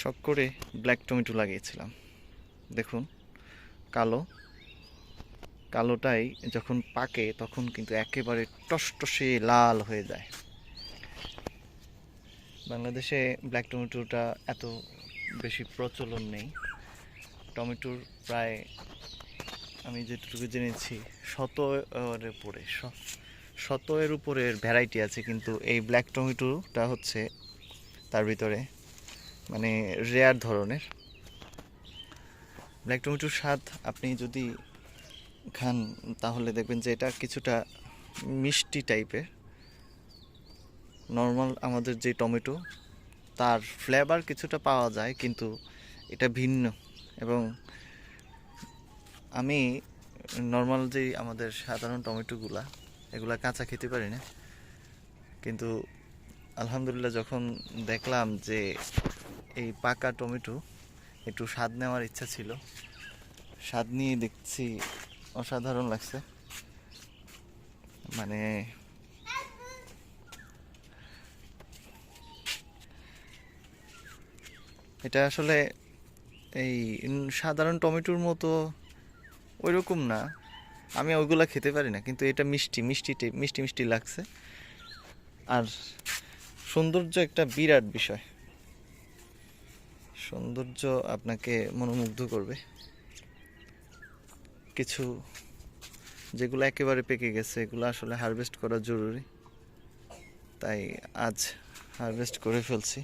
শখ করে black tomato লাগিয়েছিলাম। দেখুন, কালো। কালোটাই যখন পাকে, তখন কিন্তু একেবারে টসটসে লাল হয়ে যায়। বাংলাদেশে ব্ল্যাক টমেটোটা এত বেশি প্রচলন নেই। টমেটোর প্রায়, আমি যেটুকু জেনেছি শত এর উপরে শত এর উপরের ভ্যারাইটি আছে, কিন্তু এই ব্ল্যাক টমেটোটা হচ্ছে তার ভিতরে মানে রেয়ার ধরনের। ব্ল্যাক টমেটোর স্বাদ আপনি যদি খান, তাহলে দেখবেন যে এটা কিছুটা মিষ্টি টাইপের নর্মাল আমাদের যে টমেটো তার ফ্লেভার কিছুটা পাওয়া যায়, কিন্তু এটা ভিন্ন। এবং আমি নর্মাল যে আমাদের সাধারণ টমেটোগুলা এগুলা কাঁচা খেতে পারি না। কিন্তু আলহামদুলিল্লাহ যখন দেখলাম যে এই পাকা টমেটো, একটু স্বাদ নেওয়ার ইচ্ছা ছিল। স্বাদ নিয়ে দেখছি অসাধারণ লাগছে। মানে এটা আসলে এই সাধারণ টমেটোর মতো ওইরকম না। আমি ওইগুলা খেতে পারি না, কিন্তু এটা মিষ্টি মিষ্টি মিষ্টি মিষ্টি লাগছে। আর সৌন্দর্য একটা বিরাট বিষয়। সৌন্দর্য আপনাকে মনোমুগ্ধ করবে। কিছু যেগুলো একেবারে পেকে গেছে, এগুলো আসলে হারভেস্ট করা জরুরি। তাই আজ হারভেস্ট করে ফেলছি।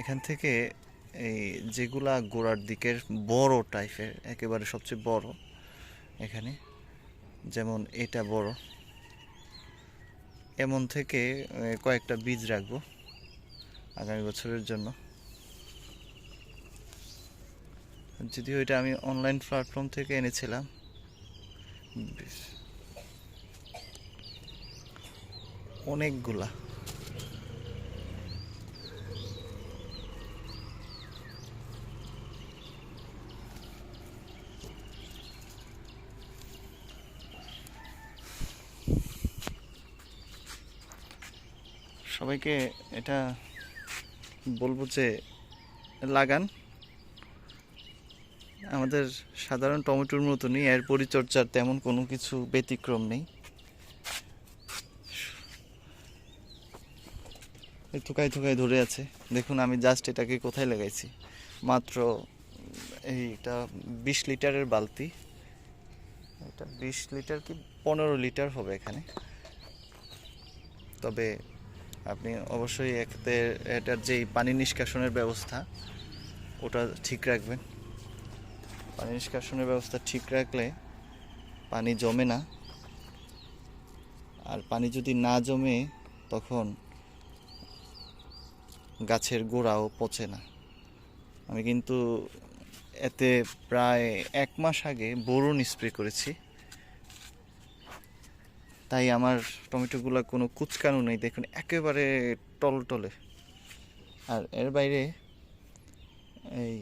এখান থেকে এই যেগুলা গোড়ার দিকের বড় টাইপের, একেবারে সবচেয়ে বড় এখানে, যেমন এটা বড়। এমন থেকে কয়েকটা বীজ রাখব আগামী বছরের জন্য। যদিও এটা আমি অনলাইন প্ল্যাটফর্ম থেকে এনেছিলাম। অনেকগুলা। সবাইকে এটা বলব যে লাগান। আমাদের সাধারণ টমেটোর মতনই এর পরিচর্যার তেমন কোনো কিছু ব্যতিক্রম নেই। থুকায় থুকায় ধরে আছে। দেখুন, আমি জাস্ট এটাকে কোথায় লাগাইছি? মাত্র এইটা বিশ লিটারের বালতি। এটা বিশ লিটার কি পনেরো লিটার হবে এখানে। তবে আপনি অবশ্যই এতে এটার যেই পানি নিষ্কাশনের ব্যবস্থা, ওটা ঠিক রাখবেন। পানি নিষ্কাশনের ব্যবস্থা ঠিক রাখলে পানি জমে না। আর পানি যদি না জমে, তখন গাছের গোড়াও পচে না। আমি কিন্তু এতে প্রায় এক মাস আগে বোরন স্প্রে করেছি। তাই আমার টমেটোগুলো কোনো কুচকানো নেই, দেখুন, একেবারে টলটলে। আর এর বাইরে এই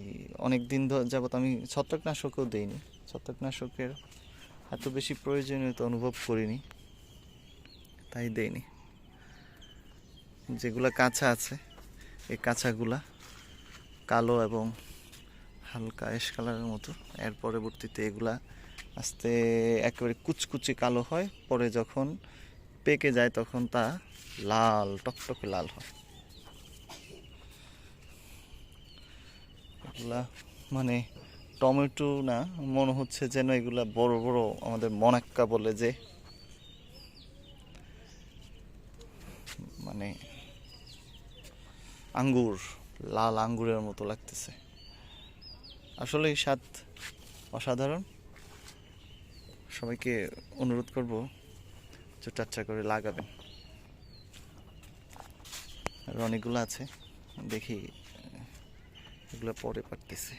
অনেক দিন যাবত আমি ছত্রাকনাশকও দিইনি। ছত্রাকনাশকের এত বেশি প্রয়োজনীয়তা অনুভব করিনি, তাই দেইনি। যেগুলা কাঁচা আছে, এই কাঁচাগুলা কালো এবং হালকা অ্যাশ কালারের মতো, এর পরবর্তীতে এগুলা আস্তে একেবারে কুচকুচে কালো হয়, পরে যখন পেকে যায় তখন তা লাল, টকটকে লাল হয়। এগুলা মানে টমেটো না, মনে হচ্ছে যেন এগুলা বড় বড় আমাদের মনাক্কা বলে যে মানে আঙ্গুর, লাল আঙ্গুরের মতো লাগতেছে। আসলে স্বাদ অসাধারণ। সবাইকে অনুরোধ করব যে চাচ্চা করে লাগাবেন। আর অনেকগুলো আছে দেখি এগুলো পরে পারতেছি।